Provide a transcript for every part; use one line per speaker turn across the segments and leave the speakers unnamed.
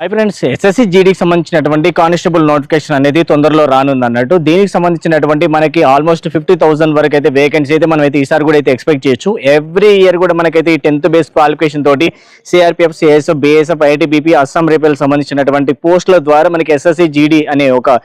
Hi friends SSC జీడీకి సంబంధించినటువంటి constable notification అనేది తొందరలో రానుంది అన్నట్టు. దీనికి సంబంధించినటువంటి మనకి ఆల్మోస్ట్ ఫిఫ్టీ థౌసండ్ వరకు అయితే వేకెన్సీ అయితే మనం అయితే ఈసారి కూడా అయితే ఎక్స్పెక్ట్ చేయొచ్చు. ఎవ్రీ ఇయర్ కూడా మనకైతే ఈ టెన్త్ బేస్ క్వాలిఫికేషన్ తోటి C R P F C S F B S F I T B P Assam రేపల్ సంబంధించినటువంటి పోస్టుల ద్వారా మనకి ఎస్ఎస్సి జీడీ అనే ఒక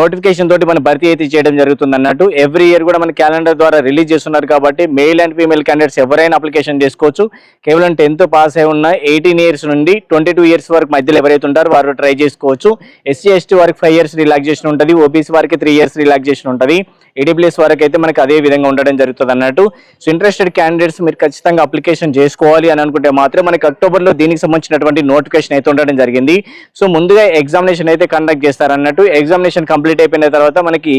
నోటిఫికేషన్ తోటి మనం భర్తీ అయితే చేయడం జరుగుతుంది అన్నట్టు. ఎవ్రీ ఇయర్ కూడా మన క్యాలెండర్ ద్వారా రిలీజ్ చేస్తున్నారు కాబట్టి మేల్ అండ్ ఫీమేల్ క్యాండిడేట్స్ ఎవరైనా అప్లికేషన్ చేసుకోవచ్చు. కేవలం టెన్త్ పాస్ అయి ఉన్న ఎయిటీన్ ఇయర్స్ నుండి ట్వంటీ టూ ఇయర్స్ వరకు మధ్యలో ఎవరైతే ఉంటారో వారు ట్రై చేసుకోవచ్చు. ఎస్సీ ఎస్టీ వారికి ఫైవ్ ఇయర్స్ రిలాక్సేషన్ ఉంటుంది. ఓబీసీ వారికి త్రీ ఇయర్స్ రిలాక్సేషన్ ఉంటుంది. ఈడబ్ల్యూఎస్ వరకు అయితే మనకి అదే విధంగా ఉండడం జరుగుతుంది అన్నట్టు. సో ఇంట్రెస్టెడ్ క్యాండిడేట్స్ మీరు ఖచ్చితంగా అప్లికేషన్ చేసుకోవాలి అని అనుకుంటే మాత్రం మనకి అక్టోబర్లో దీనికి సంబంధించినటువంటి నోటిఫికేషన్ అయితే ఉండడం జరిగింది. సో ముందుగా ఎగ్జామినేషన్ అయితే కండక్ట్ చేస్తారన్నట్టు ఎగ్జామినేషన్ కంప్లీట్ అయిపోయిన తర్వాత మనకి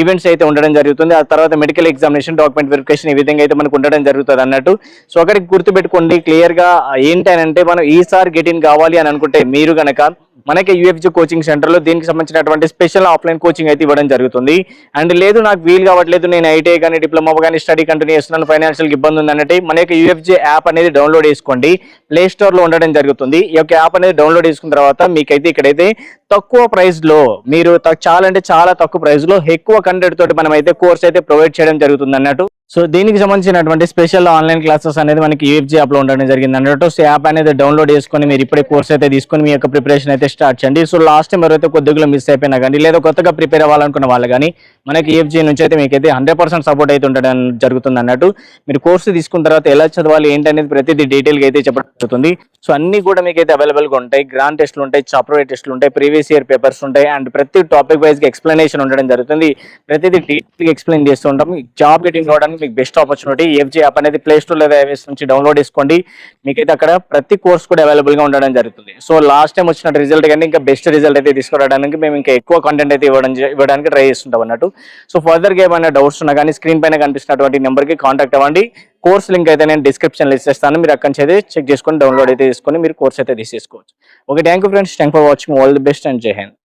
ఈవెంట్స్ అయితే ఉండడం జరుగుతుంది. ఆ తర్వాత మెడికల్ ఎగ్జామినేషన్ డాక్యుమెంట్ వెరిఫికేషన్ ఈ విధంగా అయితే మనకు ఉండడం జరుగుతుంది అన్నట్టు. సో ఒకరికి గుర్తుపెట్టుకోండి. క్లియర్గా ఏంటి అని అంటే మనం ఈసారి గెట్ ఇన్ కావాలి అని అనుకుంటే మీరు కనుక మనకి యూఎఫ్జి కోచింగ్ సెంటర్లో దీనికి సంబంధించినటువంటి స్పెషల్ ఆఫ్లైన్ కోచింగ్ అయితే ఇవ్వడం జరుగుతుంది. అండ్ లేదు నాకు వీలు కావట్లేదు నేను ఐటీఐ కానీ డిప్లొమా కానీ స్టడీ కంటిన్యూ చేస్తున్నాను ఫైనాన్షియల్ ఇబ్బంది ఉందంటే మన యొక్క యూఎఫ్జి యాప్ అనేది డౌన్లోడ్ చేసుకోండి. ప్లే స్టోర్లో ఉండడం జరుగుతుంది. ఈ యొక్క యాప్ అనేది డౌన్లోడ్ చేసుకున్న తర్వాత మీకైతే ఇక్కడైతే తక్కువ ప్రైస్లో మీరు త- చాలా అంటే చాలా తక్కువ ప్రైస్లో ఎక్కువ కంటెంట్ తోటి మనం అయితే కోర్స్ అయితే ప్రొవైడ్ చేయడం జరుగుతుంది అన్నట్టు సో దీనికి సంబంధించినటువంటి స్పెషల్ ఆన్లైన్ క్లాసెస్ అనేది మనకి యూఎఫ్జీ యాప్లో ఉండడం జరిగింది. అన్నట్టు సో యాప్ అనేది డౌన్లోడ్ చేసుకొని మీరు ఇప్పుడే కోర్స్ అయితే తీసుకొని మీ యొక్క ప్రిపరేషన్ అయితే స్టార్ట్ చేయండి. సో లాస్ట్ టైం ఎవరైతే కొద్దిగా మిస్ అయిపోయినా కానీ లేదా కొత్తగా ప్రిపేర్ అవ్వాలనుకున్న వాళ్ళు కానీ మనకి ఈఎఫ్జీ నుంచి అయితే మీకైతే హండ్రెడ్ పర్సెంట్ సపోర్ట్ అయితే ఉండడం జరుగుతుంది అన్నట్టు. మీరు కోర్సు తీసుకున్న తర్వాత ఎలా చదవాలి ఏంటి అనేది ప్రతిదీ డీటెయిల్గా అయితే చెప్పడం జరుగుతుంది. సో అన్ని కూడా మీకైతే అవైలబుల్గా ఉంటాయి. గ్రాండ్ టెస్ట్లు ఉంటాయి చాప్టర్ టెస్ట్లు ఉంటాయి ప్రీవియస్ ఇయర్ పేపర్స్ ఉంటాయి. అండ్ ప్రతి టాపిక్ వైజ్గా ఎక్స్ప్లెనేషన్ ఉండడం జరుగుతుంది. ప్రతిదీ డీటెయిల్గా ఎక్స్ప్లెయిన్ చేస్తూ ఉంటాం. జాబ్ గెటింగ్ అవడానికి మీకు బెస్ట్ ఆపర్చునిటీ ఈఎఫ్జీ యాప్ అనేది ప్లే స్టోర్ లేదా iOS నుంచి డౌన్లోడ్ చేసుకోండి. మీకైతే అక్కడ ప్రతి కోర్స్ కూడా అవైలబుల్గా ఉండడం జరుగుతుంది. సో లాస్ట్ టైం వచ్చిన రిజల్ట్ కానీ ఇంకా బెస్ట్ రిజల్ట్ అయితే తీసుకురావడానికి మేము ఇంకా ఎక్కువ కంటెంట్ అయితే ఇవ్వడం ఇవ్వడానికి ట్రై చేస్తుంటాం అన్నట్టు. సో ఫర్దర్గా ఏమైనా డౌట్స్ ఉన్నా కానీ స్క్రీన్ పైన కనిపిస్తున్నటువంటి నెంబర్కి కాంటాక్ట్ అవ్వండి. కోర్స్ లింక్ అయితే నేను డిస్క్రిప్షన్లో ఇచ్చేస్తాను. మీరు అక్కడి నుంచి అయితే చెక్ చేసుకొని డౌన్లోడ్ అయితే చేసుకొని మీరు కోర్స్ అయితే తీసేసుకోవచ్చు. Okay thank you friends thank for watching all the best and జై హింద్